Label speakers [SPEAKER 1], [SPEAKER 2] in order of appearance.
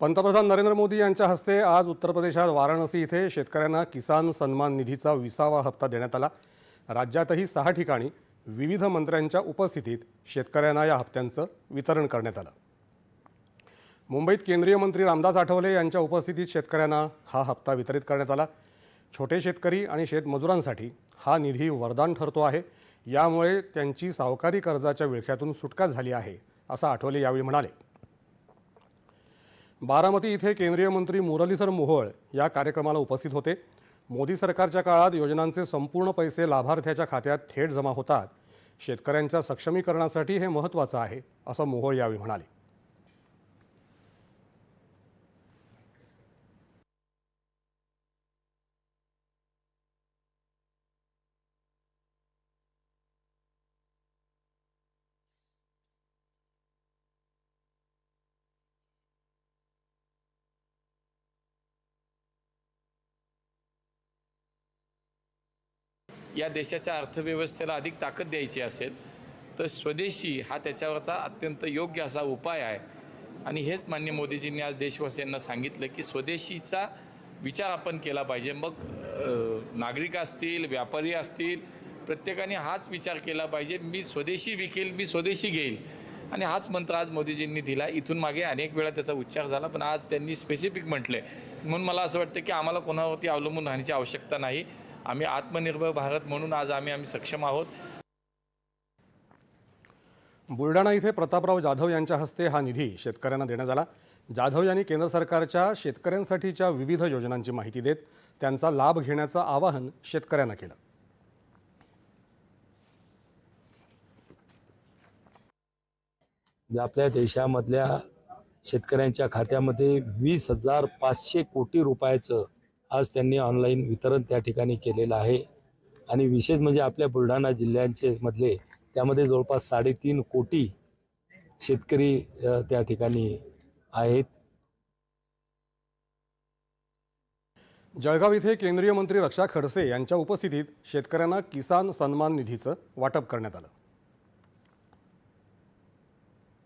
[SPEAKER 1] पंतप्रधान नरेंद्र मोदी यांच्या हस्ते आज उत्तर प्रदेशात वाराणसी इथे शेतकऱ्यांना किसान सन्मान निधीचा विसावा हप्ता देण्यात आला. राज्यातही सहा ठिकाणी विविध मंत्र्यांच्या उपस्थितीत शेतकऱ्यांना या हप्त्यांचं वितरण करण्यात आलं. मुंबईत केंद्रीय मंत्री रामदास आठवले यांच्या उपस्थितीत शेतकऱ्यांना हा हप्ता वितरित करण्यात आला. छोटे शेतकरी आणि शेतमजुरांसाठी हा निधी वरदान ठरतो आहे. यामुळे त्यांची सावकारी कर्जाच्या विळख्यातून सुटका झाली आहे असं आठवले यावेळी म्हणाले. बारामती इथे केंद्रीय मंत्री मुरलीधर मोहोळ या कार्यक्रमाला उपस्थित होते. मोदी सरकारच्या काळात योजनांचे संपूर्ण पैसे लाभार्थ्याच्या खात्यात थेट जमा होतात. शेतकऱ्यांच्या सक्षमीकरणासाठी हे महत्त्वाचं आहे असं मोहोळ यावेळी म्हणाले.
[SPEAKER 2] या देशाच्या अर्थव्यवस्थेला अधिक ताकद द्यायची असेल तर स्वदेशी हा त्याच्यावरचा अत्यंत योग्य असा उपाय आहे. आणि हेच मान्य मोदीजींनी आज देशवासियांना सांगितलं की स्वदेशीचा विचार आपण केला पाहिजे. मग नागरिक असतील व्यापारी असतील प्रत्येकाने हाच विचार केला पाहिजे. मी स्वदेशी विकेल मी स्वदेशी घेईल. आणि हाच मंत्र आज मोदीजींनी दिला. इथून मागे अनेक वेळा त्याचा उच्चार झाला पण आज त्यांनी स्पेसिफिक म्हटले. म्हणून मला असं वाटतं की आम्हाला कोणावरती अवलंबून राहण्याची आवश्यकता नाही. आम्ही आत्मनिर्भर भारत म्हणून आज आम्ही आम्ही सक्षम आहोत.
[SPEAKER 1] बुलडाणा इथे प्रतापराव जाधव यांच्या हस्ते हा निधी शेतकऱ्यांना देण्यात आला. जाधव यांनी केंद्र सरकारच्या शेतकऱ्यांसाठीच्या विविध योजनांची माहिती देत त्यांचा लाभ घेण्याचं आवाहन शेतकऱ्यांना केलं.
[SPEAKER 3] जे आपल्या देशामधल्या शेतकऱ्यांच्या खात्यामध्ये वीस हजार पाचशे कोटी रुपयाचं आज त्यांनी ऑनलाईन वितरण त्या ठिकाणी केलेलं आहे. आणि विशेष म्हणजे आपल्या बुलढाणा जिल्ह्यांचे मधले त्यामध्ये जवळपास साडेतीन कोटी शेतकरी त्या ठिकाणी आहेत.
[SPEAKER 1] जळगाव इथे केंद्रीय मंत्री रक्षा खडसे यांच्या उपस्थितीत शेतकऱ्यांना किसान सन्मान निधीचं वाटप करण्यात आलं.